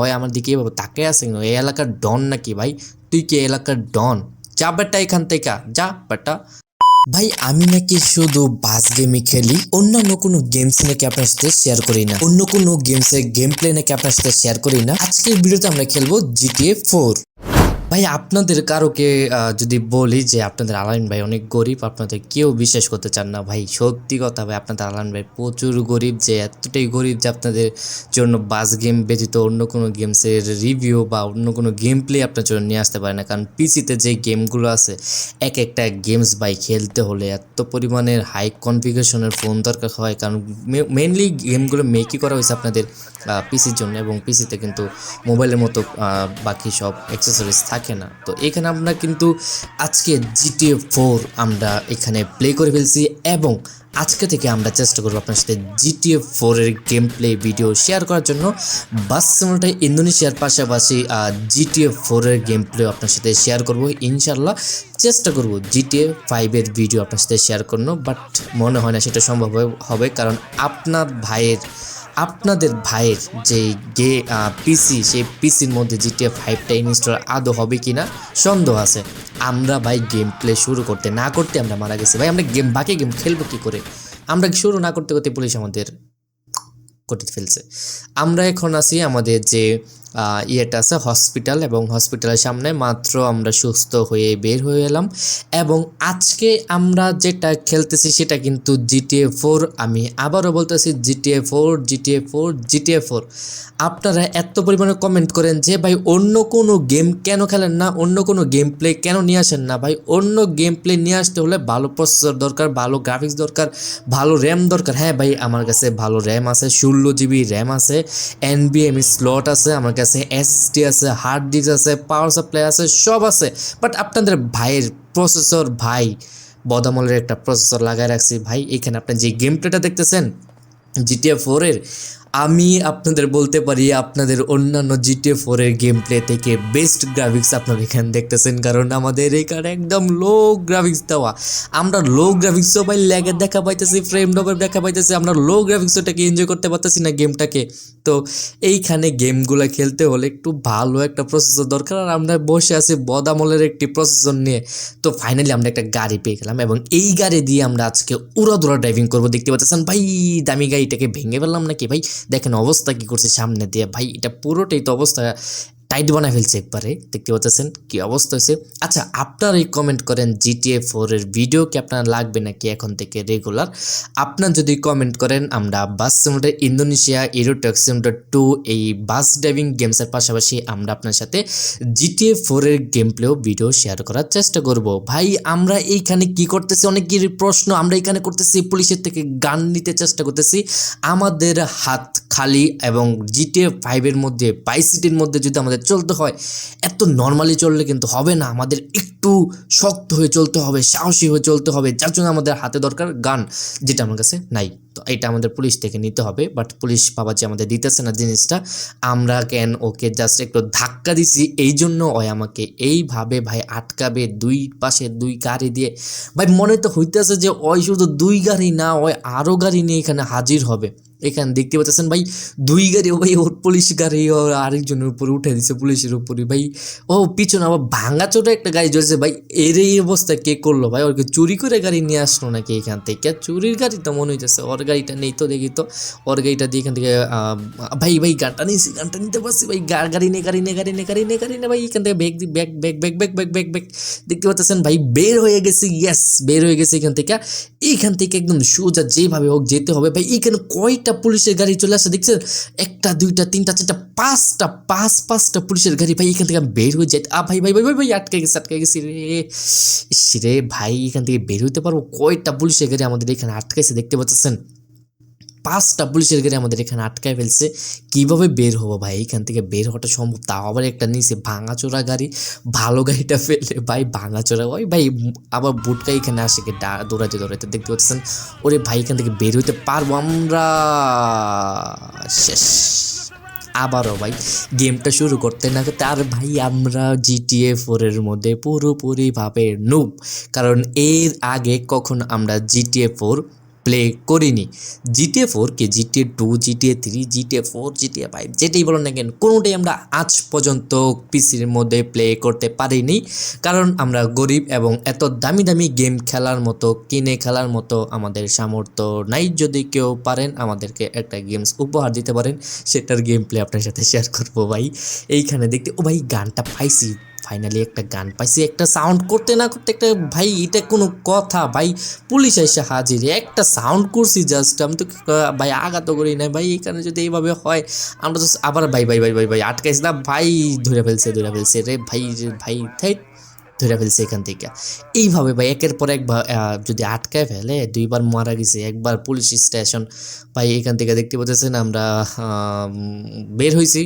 ওই আমার দিকে এভাবে তাকে আসে কেন? এই এলাকার ডন নাকি ভাই? তুই কি এলাকার ডন? যা বেটা এখান থেকে, যা বেটা। ভাই, আমি নাকি শুধু বাস গেমই খেলি। অন্যান্য কোনো গেমস নাকি আপনার সাথে শেয়ার করি না। অন্য কোনো গেমসের গেম প্লে নাকি আপনার সাথে শেয়ার করি না। আজকের ভিডিওতে আমরা খেলব জিটিএ ফোর ভাই, আপনাদের কারোকে যদি বলি যে আপনাদের আলাইন ভাই অনেক গরিব, আপনাদের কেউ বিশ্বাস করতে চান না ভাই। সত্যি কথা ভাই, আপনাদের আলাইন ভাই প্রচুর গরিব, যে এতটাই গরিব যে আপনাদের জন্য বাস গেম ব্যতীত অন্য কোনো গেমসের রিভিউ বা অন্য কোনো গেম প্লে আপনার জন্য নিয়ে আসতে পারে না। কারণ পিসিতে যে গেমগুলো আছে, এক একটা গেমস ভাই খেলতে হলে এত পরিমাণের হাই কনফিগারেশনের ফোন দরকার হয়। কারণ মেনলি গেমগুলো মেকই করা হয়েছে আপনাদের পিসির জন্য এবং পিসিতে কিন্তু মোবাইলের মতো বাকি সব অ্যাক্সেসরিজ থাকে। না। তো এখানে আমরা কিন্তু আজকে জিটিএ ফোর আমরা এখানে প্লে করে ফেলছি এবং আজকে থেকে আমরা চেষ্টা করব আপনার সাথে জিটিএ ফোরের গেম প্লে ভিডিও শেয়ার করার জন্য। বাস সিমুলটা ইন্দোনেশিয়ার পাশাপাশি জিটিএ ফোরের গেম প্লে আপনার সাথে শেয়ার করব। ইনশাল্লাহ চেষ্টা করব জিটিএ ফাইভের ভিডিও আপনার সাথে শেয়ার করব বাট মনে হয় না সেটা সম্ভব হবে কারণ আপনার ভাইয়ের আপনাদের ভাইয়ের যে গে পিসি সেই পিসির মধ্যে জিটিএ ফাইভটা ইনস্টল আদৌ হবে কি না সন্দেহ আছে। আমরা ভাই গেম প্লে শুরু করতে না করতে আমরা মারা গেছি। ভাই, আমরা গেম বাকি গেম খেলব কী করে? আমরা শুরু না করতে করতে পুলিশ আমাদের করতে ফেলছে। আমরা এখন আছি আমাদের যে ইয়েটা আছে হসপিটাল এবং হসপিটালের সামনে মাত্র আমরা সুস্থ হয়ে বের হয়ে এলাম। এবং আজকে আমরা যেটা খেলতেছি সেটা কিন্তু জিটিএ ফোর আমি আবারও বলতেছি GTA four GTA four GTA four আপনারা এত পরিমাণে কমেন্ট করেন যে, ভাই, অন্য কোনো গেম কেন খেলেন না? অন্য কোনো গেম প্লে কেন নিয়ে আসেন না? ভাই, অন্য গেম প্লে নিয়ে আসতে হলে ভালো প্রসেসর দরকার, ভালো গ্রাফিক্স দরকার, ভালো র্যাম দরকার। হ্যাঁ ভাই, আমার কাছে ভালো র্যাম আছে, ষোলো জিবি র্যাম আছে এনবিএমই স্লট আছে, আমার কাছে এসএসডি আছে হার্ড ডিস্ক আছে পাওয়ার সাপ্লাই আছে, সব আছে। বাট আপনাদের ভাইয়ের প্রসেসর ভাই, বদামলের একটা প্রসেসর লাগায় রাখছি। ভাই, এখানে আপনি যে গেম প্লেটা দেখতেছেন জিটিএ ফোরের আমি আপনাদের বলতে পারি আপনাদের অন্যান্য জিটিএ ফোরের গেম প্লে থেকে বেস্ট গ্রাফিক্স আপনারা এখানে দেখতেছেন। কারণ আমাদের এখানে একদম লো গ্রাফিক্স দেওয়া। আমরা লো গ্রাফিক্সও ভাই ল্যাগের দেখা পাইতেছি ফ্রেম ডবের দেখা পাইতেছি। আমরা লো গ্রাফিক্সটাকে এনজয় করতে পারতেছি না গেমটাকে তো এইখানে গেমগুলো খেলতে হলে একটু ভালো একটা প্রসেসর দরকার। আর আমরা বসে আছি বদামলের একটি প্রসেসর নিয়ে। তো ফাইনালি আমরা একটা গাড়ি পেয়ে গেলাম এবং এই গাড়ি দিয়ে আমরা আজকে উড়াদুরা ড্রাইভিং করব। দেখতে পাচ্ছেন ভাই, দামি গাড়িটাকে ভেঙে ফেললাম নাকি ভাই? দেখেন অবস্থা কি করছে সামনে দিয়ে। ভাই এটা পুরোটাই তো অবস্থা টাইট বানায় ফেলছে একবারে, দেখতে পাচ্ছেন কি অবস্থা হয়েছে। আচ্ছা আপনারা কমেন্ট করেন জিটিএ ফোরের ভিডিও কি আপনার লাগবে নাকি এখন থেকে রেগুলার আপনার যদি কমেন্ট করেন, আমরা bus simulator Indonesia aerotech simulator two এই বাস ড্রাইভিং গেমসের পাশাপাশি আমরা আপনার সাথে জিটিএ ফোরের গেম প্লেও ভিডিও শেয়ার করার চেষ্টা করব। ভাই, আমরা এইখানে কি করতেছি? অনেকের প্রশ্ন, আমরা এখানে করতেছি, পুলিশের থেকে গান নিতে চেষ্টা করতেছি। আমাদের হাত খালি এবং জিটিএ ফাইভের মধ্যে বাইসিটির মধ্যে যদি আমাদের চলতে হয়, এত নর্মালি চললে কিন্তু হবে না। আমাদের একটু শক্ত হয়ে চলতে হবে, সাহসী হয়ে চলতে হবে, যার জন্য আমাদের হাতে দরকার গান, যেটা আমার কাছে নাই। তো এটা আমাদের পুলিশ থেকে নিতে হবে বাট পুলিশ বাবা যে আমাদের দিতেছে না জিনিসটা, আমরা কেন ওকে জাস্ট একটু ধাক্কা দিছি, এই জন্য ওই আমাকে এইভাবে ভাই আটকাবে দুই পাশে দুই গাড়ি দিয়ে। ভাই মনে তো হইতেছে যে ওই শুধু দুই গাড়ি না, ওই আরও গাড়ি নিয়ে এখানে হাজির হবে। এখানে দেখতে পাচ্ছেন ভাই, দুই গাড়ি ও ভাই, ওর পুলিশ গাড়ি আরেকজনের উপরে উঠে দিছে পুলিশের উপরে ভাই। ও পিছনে আবার ভাঙা চোটা একটা গাড়ি চলছে ভাই এর এই অবস্থা কে করল ভাই? ওকে চুরি করে গাড়ি নিয়ে আসলো নাকি এখান থেকে? চুরির গাড়ি তো মনে হইতেছে, ওর গাড়িটা নেই তো দেখি তো। ওর গাড়িটা দিয়ে এখান থেকে ভাই ভাই গানটা নিয়েছি গানটা নিতে পারছি ভাই। গাড়ি নে গাড়ি নে গাড়ি নে গাড়ি নে গাড়ি নে, ভাই, এখান থেকে bag bag bag bag bag bag bag bag. দেখতে পাচ্ছেন ভাই, বের হয়ে গেছে ইয়েস বের হয়ে গেছে এখান থেকে। এইখান থেকে একদম সোজা যেভাবে হোক যেতে হবে ভাই। এখানে কয়টা পুলিশের গাড়ি চলে আসে, দেখছেন? একটা, দুইটা, তিনটা, চারটা, পাঁচটা, পাঁচ, পাঁচটা পুলিশের গাড়ি। ভাই, এখান থেকে আমি বের হয়ে যাই। আ, ভাই ভাই ভাই ভাই ভাই, আটকে গেছে, আটকে গেছি রে। ইস রে, ভাই, এখান থেকে বের হইতে পারব? কয়টা পুলিশের গাড়ি আমাদের এখানে আটকেছে দেখতে পাচ্ছেন? পাঁচটা পুলিশের গাড়ি আমাদের এখানে আটকায় ফেলছে। কীভাবে বের হব ভাই? এখান থেকে বের হওয়াটা সম্ভব? তাও আবার একটা নিচে ভাঙাচোরা গাড়ি। ভালো গাড়িটা ফেলে ভাই ভাঙাচোরা ওই ভাই আবার বুটকা এখানে আসে কি দৌড়াতে দৌড়াতে দেখতে পাচ্ছেন? ওরে ভাই, এখান থেকে বের হইতে পারব আমরা। শেষ। আবারও ভাই গেমটা শুরু করতে না করতে আর ভাই আমরা জিটিএ ফোরের মধ্যে পুরোপুরিভাবে নুব কারণ এর আগে কখন আমরা জিটিএ ফোর প্লে করিনি। জিটিএ ফোর কি GTA two GTA three GTA four GTA five যেটাই বলেন না কেন, কোনোটাই আমরা আজ পর্যন্ত পিসির মধ্যে প্লে করতে পারিনি। কারণ আমরা গরিব এবং এত দামি দামি গেম খেলার মতো, কিনে খেলার মতো আমাদের সামর্থ্য নাই। যদি কেউ পারেন আমাদেরকে একটা গেমস উপহার দিতে পারেন, সেটার গেম প্লে আপনার সাথে শেয়ার করব ভাই। এইখানে দেখতে, ও ভাই গানটা পাইছি। ফাইনালি একটা গান পাইছি, একটা সাউন্ড করতে না করতে একটা, ভাই, এটা কোনো কথা, ভাই, পুলিশ এসে হাজির। একটা সাউন্ড করছি জাস্ট আমি তো ভাই, আঘাত করি না ভাই, এখানে যদি এইভাবে হয়, আমরা তো আবার ভাই ভাই ভাই ভাই ভাই, আটকাইছি না, ভাই, ধরে ফেলছে ধরে ফেলছে, রে ভাই ভাই থাই ধরে ফেলছে এখান থেকে। এইভাবে ভাই, একের পর এক যদি আটকায় ফেলে, দুইবার মারা গেছে, একবার পুলিশ স্টেশন। ভাই, এখান থেকে দেখতে পাচ্ছেন আমরা বের হয়েছি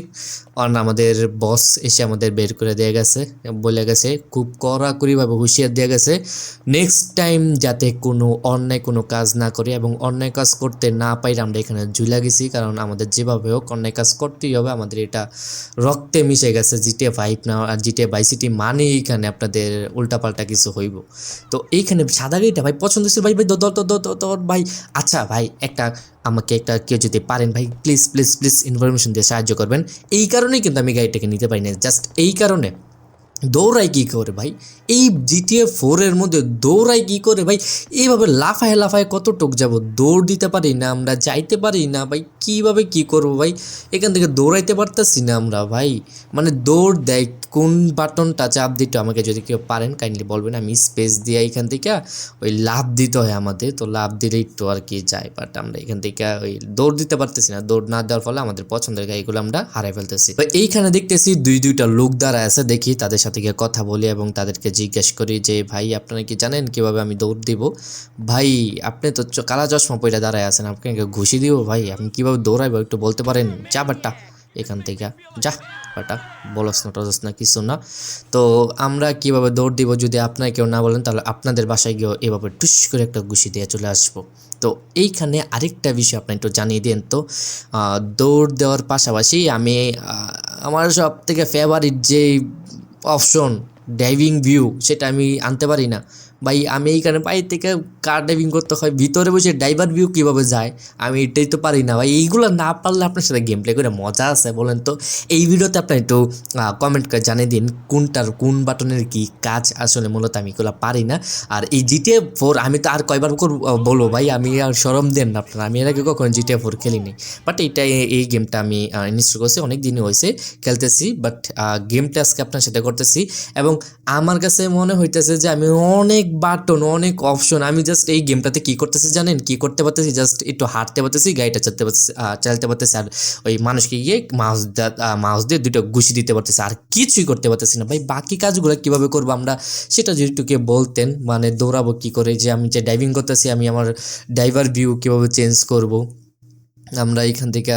আর আমাদের বস এসে আমাদের বের করে দিয়ে গেছে। বলে গেছে, খুব কড়াকড়িভাবে হুঁশিয়ার দিয়ে গেছে নেক্সট টাইম যাতে কোনো অন্যায় কোনো কাজ না করি এবং অন্যায় কাজ করতে না পাইলে আমরা এখানে ঝুলে গেছি। কারণ আমাদের যেভাবে হোক অন্যায় কাজ করতেই হবে। আমাদের এটা রক্তে মিশে গেছে, জিটিএ ফাইভ না আর জিটিএ বাইসিটি মানে এইখানে আপনাদের উল্টাপাল্টা কিছু হইব। তো এইখানে সাদা গাড়িটা ভাই পছন্দ ছিল ভাই ভাই দর ভাই আচ্ছা ভাই, একটা আমাকে একটা কেউ যদি পারেন, ভাই প্লিজ প্লিজ প্লিজ ইনফরমেশন দিয়ে সাহায্য করবেন। এই কারণেই কিন্তু আমি গাড়িটাকে নিতে পারি না জাস্ট এই কারণে দৌড়াই কী করে ভাই? এই জিটিএ ফোরের মধ্যে দৌড়াই কী করে ভাই? এইভাবে লাফায় লাফায় কত টুক যাব দৌড় দিতে পারি না আমরা, যাইতে পারি না ভাই, কীভাবে কি করব ভাই? এখান থেকে দৌড়াইতে পারতেছি না আমরা ভাই। মানে দৌড় দেয়, কোন বাটনটা চাপ দিতে আমাকে যদি কেউ পারেন কাইন্ডলি বলবেন, আমি স্পেস দিয়ে এখান থেকে ওই লাভ দিতে হয় আমাদের। তো লাভ দিলেই তো আর কি যায় বাট আমরা এখান থেকে ওই দৌড় দিতে পারতেছি না। দৌড় না দেওয়ার ফলে আমাদের পছন্দের গাড়িগুলো আমরা হারাই ফেলতেছি। এইখানে দেখতেছি দুই, দুইটা লোক দ্বারা আছে, দেখি তাদের সাথে গিয়ে কথা বলি এবং তাদেরকে জিজ্ঞেস করি যে, ভাই, আপনারা কি জানেন কীভাবে আমি দৌড় দিব? ভাই, আপনি তো কালা চশমা পইরা দাঁড়ায় আছেন, আপনাকে ঘুষি দিব, ভাই। আপনি কীভাবে দৌড়াইবো একটু বলতে পারেন? যা বাট্টা এখান থেকে। যা বাটা, বলস না, টলস না, কিছু না। তো আমরা কীভাবে দৌড় দিব যদি আপনারা কেউ না বলেন, তাহলে আপনাদের বাসায় গিয়ে এভাবে টুস করে একটা ঘুষি দিয়ে চলে আসব। তো এইখানে আরেকটা বিষয় আপনি একটু জানিয়ে দেন তো। দৌড় দেওয়ার পাশাপাশি আমি আমার সব থেকে ফেভারিট যে অপশন ড্রাইভিং ভিউ সেটা আমি আনতে পারি না। ভাই, আমি এইখানে বাইরে থেকে কার ড্রাইভিং করতে হয়, ভিতরে বসে ড্রাইভার ভিউ কীভাবে যায়, আমি এটাই তো পারি না। ভাই, এইগুলো না পারলে আপনার সাথে গেম প্লে করে মজা আছে, বলেন তো। এই ভিডিওতে আপনি একটু কমেন্ট করে জানিয়ে দিন, কোনটার কোন বাটনের কি কাজ আসলে মূলত আমি এগুলো পারি না। আর এই জিটিএ ফোর আমি তো আর কয়বার বলব ভাই, আমি আর সরম দেন না আপনারা, আমি এর আগে কখনো জিটিএ ফোর খেলিনি। বাট এইটা এই গেমটা আমি ইনস্টল করছি, অনেক দিনই হয়েছে, খেলতেছি বাট গেমটা আজকে আপনার সাথে করতেছি। এবং আমার কাছে মনে হইতেছে যে আমি অনেক বাটন, অনেক অপশন আমি জাস্ট এই গেমটাতে কি করতেছি জানেন? কি করতে পারতেছি? জাস্ট একটু হাঁটতে পারতেছি, গাড়িটা চালতে পারতেছি চালাতে পারতেছি আর ওই মানুষকে গিয়ে মাউস মাউস দিয়ে দুটো ঘুষি দিতে পারতেছি। আর কিছুই করতে পারতেছি না। ভাই, বাকি কাজগুলো কীভাবে করব আমরা? সেটা যদি একটু কেউ বলতেন মানে দৌড়াবো কি করে? যে আমি যে ড্রাইভিং করতেছি, আমি আমার ড্রাইভার ভিউ কীভাবে চেঞ্জ করব? আমরা এখান থেকে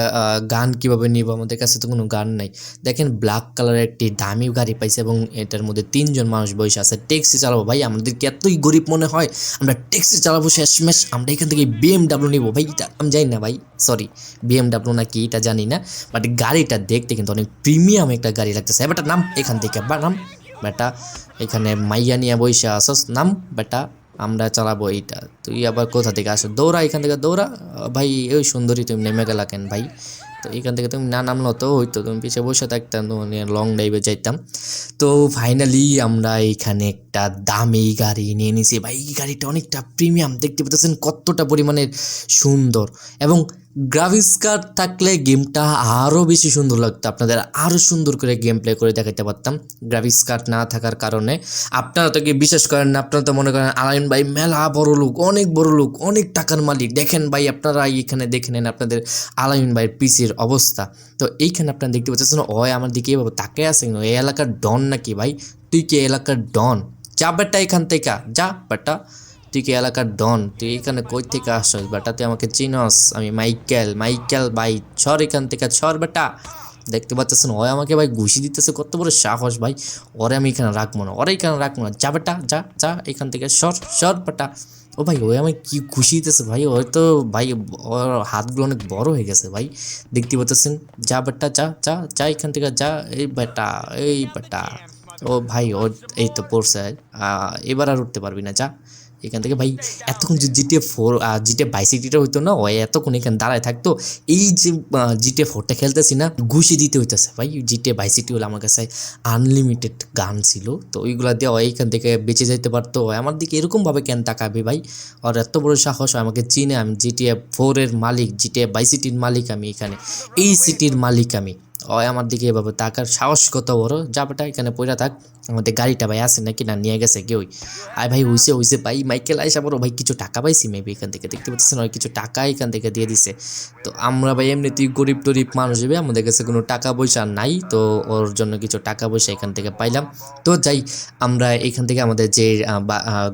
গান কীভাবে নিব? আমাদের কাছে তো কোনো গান নাই। দেখেন ব্ল্যাক কালারের একটি দামি গাড়ি পাইছে এবং এটার মধ্যে তিনজন মানুষ বসে আছে। ট্যাক্সি চালাবো ভাই, আমাদেরকে এতই গরিব মনে হয়। আমরা ট্যাক্সি চালাবো শেষমেশ, আমরা এখান থেকে বিএমডাব্লিউ নিবো। ভাই, এটা আমি জানি না ভাই সরি বিএমডাব্লিউ না কি এটা জানি না। বাট গাড়িটা দেখতে কিন্তু অনেক প্রিমিয়াম একটা গাড়ি লাগতেছে। বেটা নাম এখান থেকে, বা নাম বেটা, এখানে মাইয়া নিয়ে বসে আসস নাম বেটা আমরা চালাবো এইটা। তুই আবার কোথা থেকে আসো? দৌড়া, এখান থেকে দৌড়া। ভাই ওই সুন্দরী তুমি নেমে গেলা কেন ভাই? তো এখান থেকে তুমি না নামলো তো হইতো তুমি পিছিয়ে বসে থাকতাম তোমার লং ড্রাইভে যাইতাম। তো ফাইনালি আমরা এখানে একটা দামি গাড়ি নিয়ে নিছি। ভাই, এই গাড়িটা অনেকটা প্রিমিয়াম দেখতে পেতেছেন কতটা পরিমাণের সুন্দর। এবং গ্রাফিক্স কার্ড থাকলে গেমটা আরও বেশি সুন্দর লাগতো। আপনাদের আরও সুন্দর করে গেম প্লে করে দেখাতে পারতাম গ্রাফিক্স কার্ড না থাকার কারণে। আপনারা তো কি বিশ্বাস করেন আপনারা তো মনে করেন, আলাইন ভাই মেলা বড় লোক, অনেক বড় লোক, অনেক টাকার মালিক। দেখেন ভাই, আপনারা এখানে দেখে নেন আপনাদের আলাইন ভাইয়ের পিসির অবস্থা। তো এইখানে আপনারা দেখতে পাচ্ছেন, ওই আমার দিকে এভাবে তাকে আছে এই এলাকার ডন নাকি ভাই? তুই কি এলাকার ডন? যা বেটা এখান থেকে যা বেটা। তুই কি এলাকার ডন, তুই এখানে কই থেকে আসছ বেটা? তুই আমাকে চিনস, আমি মাইকেল মাইকেল ভাই, ছর এখান থেকে ছর বেটা। দেখতে পাচ্ছেন ওই আমাকে ভাই ঘুষি দিতেছে, কত বড় সাহস ভাই। ওরে আমি এখানে রাখব না, ওরে এখানে রাখব না। যা বেটা, যা যা, এখান থেকে সর সর বেটা। ও ভাই, ওই আমি কি খুশি দিতেছে ভাই? ওই তো ভাই, ওর হাতগুলো অনেক বড় হয়ে গেছে ভাই। দেখতে পাচ্ছেন যা বেটা, যা যা যা এখান থেকে যা, এই বেটা এই বেটা। ও ভাই, ও এই তো পড়ছে এবার আর উঠতে পারবি না, যা। এখান থেকে ভাই, এতক্ষণ জিটিএ ফোর জিটিএ বাইসিটিটা হইতো না, ওই এতক্ষণ এখানে দাঁড়ায় থাকতো, এই যে জিটিএ ফোরটা খেলতেছি না, ঘুষি দিতে হইতেছে ভাই। জিটিএ বাইসিটি হলো আমার কাছে আনলিমিটেড গান ছিল, তো ওইগুলা দিয়ে ওই এখান থেকে বেঁচে যাইতে পারতো। আমার দিকে এরকমভাবে কেন তাকাবে ভাই? আর এত বড় সাহস আমাকে চিনে, আমি জিটিএ ফোরের মালিক জিটিএ বাইসিটির মালিক আমি এখানে। এই সিটির মালিক আমি। ওই আমার দিকে এভাবে তাকার সাহস কত বড়? যা বেটা এখানে পয়লা থাক। আমাদের গাড়িটা ভাই আছে নাকি? না, নিয়ে গেছে কেউই? আয় ভাই, হইছে হইছে ভাই। মাইকেল আইসা বড় ভাই, কিছু টাকা পাইছি মেবি এখান থেকে? দেখতে পাচ্ছেন ওই কিছু টাকা এখান থেকে দিয়ে দিছে। তো আমরা ভাই এমনিতেই গরিব টরিব মানুষ হবে আমাদের কাছে কোনো টাকা পয়সা নাই। তো ওর জন্য কিছু টাকা পয়সা এখান থেকে পাইলাম। তো যাই, আমরা এখান থেকে আমাদের যে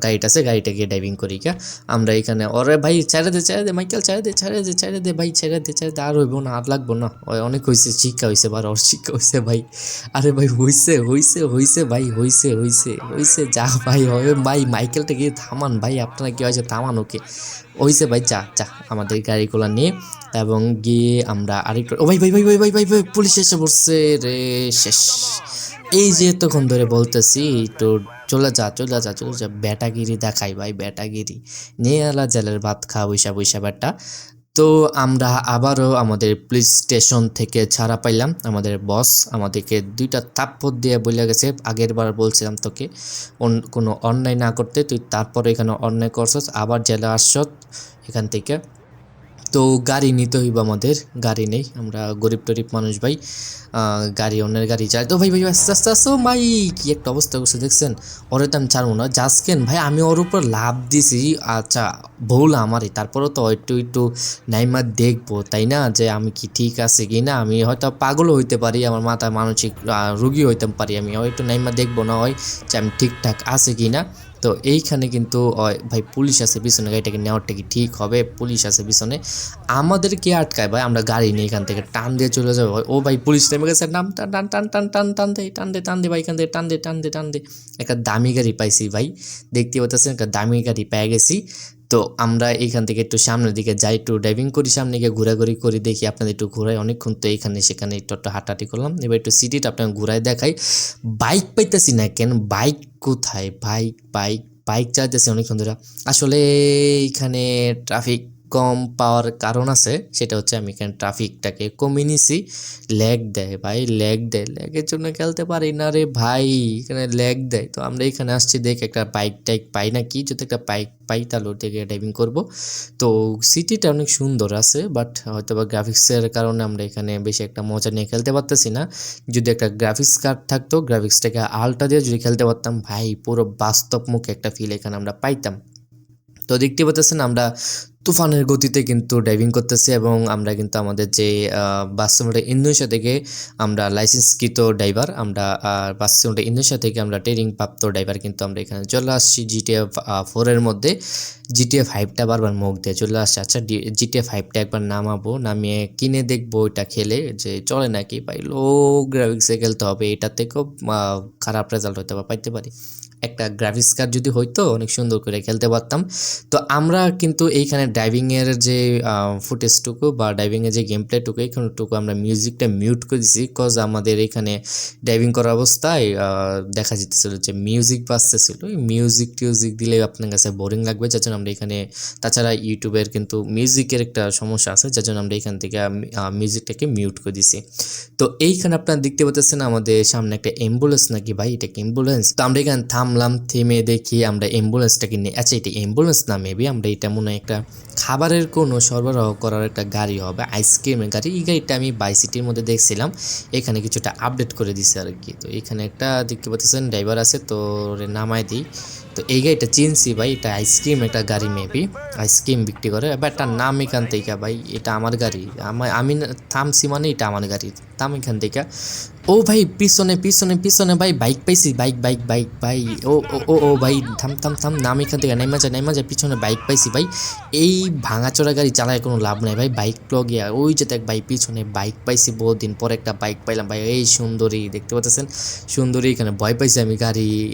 গাড়িটা আছে, গাড়িটা গিয়ে ড্রাইভিং করি, কা? আমরা এখানে, ওরে ভাই, ছেড়ে দে ছেড়ে দে, মাইকেল, ছেড়ে দে ছেড়ে দে ছেড়ে দে, ভাই, ছেড়ে দে ছেড়ে দে, আর হইব না, আর লাগবো না। ওই অনেক হয়েছে শিক্ষা হয়েছে ওর শিক্ষা হয়েছে ভাই। আরে ভাই, হইছে হইছে হইছে ভাই, হইছে হইছে হইছে, যা ভাই হবে ভাই, মাইকেলটা গিয়ে থামান ভাই, আপনারা কি হয়েছে থামান ওকে। হইছে ভাই, যা যা, আমাদের গাড়িগুলো নিয়ে এবং গিয়ে আমরা আরেকটু, ও ভাই ভাই ভাই ভাই ভাই ভাই ভাই, পুলিশ এসে পড়ছে রে, শেষ। এই যে এতক্ষণ ধরে বলতেছি তো চলে যা চলে যা চলে যা, ব্যাটাগিরি দেখাই ভাই, ব্যাটাগিরি। নিয়ে এলা জেলের ভাত খা বৈশা বৈশা ব্যাটা। তো আমরা আবারও আমাদের পুলিশ স্টেশন থেকে ছাড়া পাইলাম। আমাদের বস আমাদেরকে দুইটা থাপ্পড় দিয়ে বলে গেছে। আগের বার বলছিলাম তোকে কোনো অন্যায় না করতে, তুই তারপরে এখানে অন্যায় করছস, আবার জেলে আসছত এখান থেকে। তো গাড়ি নিতে হইব আমাদের, গাড়ি নেই, আমরা গরিব টরিব মানুষ ভাই। গাড়ি, অন্যের গাড়ি চাই তো ভাই ভাই আস্তে আস্তে আস্তে ভাই কি একটা অবস্থা করছে দেখছেন? ওরে তো আমি ছাড়বো না যাসকেন ভাই, আমি ওর উপর লাভ দিছি আচ্ছা ভুল আমারই, তারপরেও তো একটু একটু নাইমা দেখব, তাই না? যে আমি কি ঠিক আছে কি না? আমি হয়তো পাগলও হইতে পারি, আমার মাথায় মানসিক রুগী হইতে পারি, আমি হয়তো নাইমা দেখব না হয় যে আমি ঠিকঠাক আছে কি না। তো এইখানে কিন্তু ভাই পুলিশ আছে, পিছনে গাড়িটাকে নেওয়ারটা কি ঠিক হবে? পুলিশ আছে পিছনে। আমাদের কে আটকায় ভাই, আমরা গাড়ি নিয়ে এখান থেকে টান দিয়ে চলে যাব ভাই। ও ভাই পুলিশ নেমে গেছে নাম টান টান টান টান টান টান দে টান দে টান দে ভাই, এখান থেকে টান দে টান দে টান দে। একটা দামি গাড়ি পাইছি ভাই। দেখতে পাচ্ছেন, একটা দামি গাড়ি পেয়ে গেছি। তো আমরা এখান থেকে একটু সামনের দিকে যাই, একটু ড্রাইভিং করি, সামনে গিয়ে ঘোরাঘুরি করি, দেখি আপনাদের একটু ঘোরাই। অনেকক্ষণ তো এখানে সেখানে একটু একটু হাঁটাহাঁটি করলাম। এবার একটু সিটিটা আপনাকে ঘুরাই দেখাই। বাইক পাইতেছি না কেন? বাইক কোথায়? বাইক বাইক বাইক চালাতেছি অনেকক্ষণ ধরে। আসলে এখানে ট্রাফিক কম পাওয়ার কারণ আছে, সেটা হচ্ছে আমি এখানে ট্রাফিকটাকে কমিয়ে নিছি। ল্যাগ দেয় ভাই ল্যাগ দেয়। ল্যাগের জন্য খেলতে পারি না রে ভাই, এখানে ল্যাগ দেয়। তো আমরা এখানে আসছি, দেখ একটা বাইক টাইক পাই না কি? যদি একটা বাইক পাই তাহলে ওর ড্রাইভিং করব। তো সিটিটা অনেক সুন্দর আছে বাট হয়তো বা গ্রাফিক্সের কারণে আমরা এখানে বেশি একটা মজা নিয়ে খেলতে পারতেছি না। যদি একটা গ্রাফিক্স কার্ড থাকতো গ্রাফিক্সটাকে আলটা দিয়ে যদি খেলতে পারতাম, ভাই পুরো বাস্তবমুখী একটা ফিল এখানে আমরা পাইতাম। তো দেখতে পাচ্ছেন আমরা তুফানের গতিতে কিন্তু ড্রাইভিং করতেছি এবং আমরা কিন্তু আমাদের যে বাস্তবটা ইন্দোনেশিয়া থেকে আমরা লাইসেন্সকৃত ড্রাইভার আমরা বাস্তবটা ইন্দোনেশিয়া থেকে আমরা ট্রেনিং প্রাপ্ত ড্রাইভার কিন্তু আমরা এখানে চলে আসছি জিটিএ ফোরের মধ্যে। জিটিএ ফাইভটা বারবার মুখ দিয়ে চলে আসছে। আচ্ছা জিটিএ ফাইভটা একবার নামাবো, নামিয়ে কিনে দেখব, এটা খেলে যে চলে নাকি? ভাই লো গ্রাফিক্সে খেলতে হবে এটা থেকেও খারাপ রেজাল্ট হতে পারে পাইতে পারি। একটা গ্রাফিক্স কার্ড যদি হইতো, অনেক সুন্দর করে খেলতে পারতাম। তো আমরা কিন্তু এইখানে ড্রাইভিংয়ের যে ফুটেজটুকু বা ড্রাইভিংয়ের যে গেম প্লেটুকু এইখানেটুকু আমরা মিউজিকটা মিউট করে দিছি। কজ আমাদের এখানে ড্রাইভিং করার অবস্থায় দেখা যেতেছিল যে মিউজিক বাজতেছিল। মিউজিক টিউজিক দিলে আপনার কাছে বোরিং লাগবে। যার জন্য আমরা এখানে তাছাড়া ইউটিউবের কিন্তু মিউজিকের একটা সমস্যা আছে। যার জন্য আমরা এখান থেকে মিউজিকটাকে মিউট করে দিছি। তো এইখানে আপনারা দেখতে পাচ্ছেন আমাদের সামনে একটা অ্যাম্বুলেন্স নাকি ভাই? এটা কি অ্যাম্বুলেন্স তো আমরা এখানে থামলাম থেমে দেখি আমরা অ্যাম্বুলেন্সটাকে নিয়ে আচ্ছা এটা অ্যাম্বুলেন্স না মেবি আমরা এটা মনে একটা খাবারের কোনো সরবরাহ করার একটা গাড়ি হবে আইসক্রিমের গাড়ি। এই গাড়িটা আমি বাইসিটির মধ্যে দেখছিলাম, এখানে কিছুটা আপডেট করে দিছে আর কি তো এখানে একটা দেখতে পাচ্ছেন ড্রাইভার আছে, তো নামায় দিই। তো এই গাড়িটা চিনছি ভাই, এটা আইসক্রিম একটা গাড়ি মেবি আইসক্রিম বিক্রি করে। এবার একটা নাম এখান থেকে ভাই, এটা আমার গাড়ি। আমি থামছি মানে এটা আমার গাড়ি। থাম এখান থেকে। ও ভাই, পিছনে পিছনে পিছনে ভাই বাইক পাইছি বাইক বাইক বাইক ভাই ও ও ও ভাই, থাম থাম থাম, নাম এখান থেকে, নাইমা যায় নাইমা যায় পিছনে বাইক পাইছি ভাই। এই ভাঙাচোরা গাড়ি চালায় কোনো লাভ নাই ভাই বাইক গিয়া ওই যে দেখ ভাই, পিছনে বাইক পাইছি বহু দিন পরে একটা বাইক পাইলাম ভাই। এই সুন্দরী, দেখতে পাচ্ছেন? সুন্দরী, এখানে ভয় পাইছি আমি গাড়ি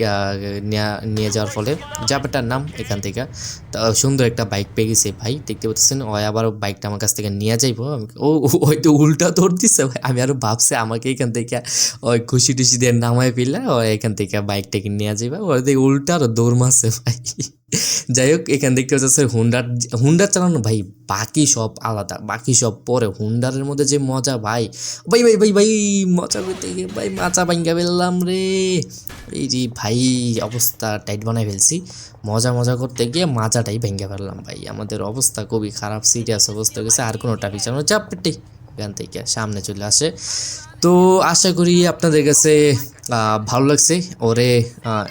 নেয়া- যাওয়ার ফলে। জাপাটার নাম এখান থেকে। তা সুন্দর একটা বাইক পেয়ে গেছে ভাই, দেখতে পাচ্ছেন? ও আবার বাইকটা আমার কাছ থেকে নিয়ে যাইবো। ও, ও- ওই তো উল্টা দৌড় দিচ্ছে ভাই। আমি আরও ভাবছি আমাকে এখান থেকে ওই খুশি টুসি দিয়ে নামায় ফেললে ও এখান থেকে বাইক বাইকটাকে নিয়ে যাইবা। ওই দিকে উল্টা আরও দৌড় মারছে ভাই। যাই হোক, এখান দেখতে হচ্ছে হুন্ডার হুন্ডার চালানো ভাই, বাকি সব আলাদা। বাকি সব পরে হুন্ডারের মধ্যে যে মজা ভাই। ভাই ভাই ভাই ভাই, মজা করতে গিয়ে ভাই মাচা ভাঙ্গা ফেললাম রে। এই যে ভাই, অবস্থা টাইট বানাই ফেলছি। মজা মজা করতে গিয়ে মাজাটাই ভেঙে ফেললাম ভাই। আমাদের অবস্থা খুবই খারাপ সিরিয়াস অবস্থা গেছে, আর কোনো টাপি চালানো চাপ এখান থেকে সামনে চলে আসে। তো আশা করি আপনাদের কাছে ভালো লাগছে। ওরে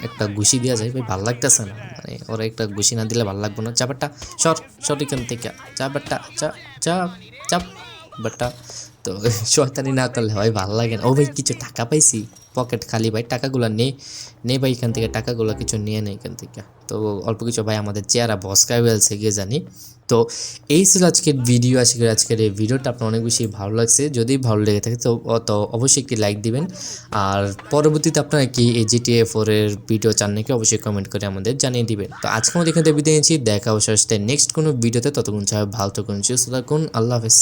একটা ঘুষি দেওয়া যায়। ভাই, ভালো লাগতেছে না? মানে ওরে একটা ঘুষি না দিলে ভালো লাগবে না। চাপারটা সর সর এখান থেকে। চাপারটা চাপ চাপ চাপ বাটটা তো শয়তানি না করলে ভাই ভালো লাগে না। ও ভাই, কিছু টাকা পাইছি? পকেট খালি ভাই, টাকাগুলো নে নে ভাই এখান থেকে, টাকাগুলো কিছু নিয়ে নেই এখান থেকে। তো অল্প কিছু ভাই আমাদের চেয়ারা বসকায় ফেলছে গিয়ে জানি। তো এই ছিল আজকের ভিডিও আশা করি আজকের এই ভিডিওটা আপনার অনেক বেশি ভালো লাগছে। যদি ভালো লেগে থাকে তো তো অবশ্যই একটি লাইক দিবেন। আর পরবর্তীতে আপনারা কি এই জিটিএ ফোরের ভিডিও চান নাকি অবশ্যই কমেন্ট করে আমাদের জানিয়ে দিবেন। তো আজকে আমাদের এখান থেকে বিদায় নিচ্ছি। দেখা অবশ্যই নেক্সট কোনো ভিডিওতে ততক্ষণ সবাই ভালো থাকুন, সুস্থ থাকুন। আল্লাহ হাফেজ।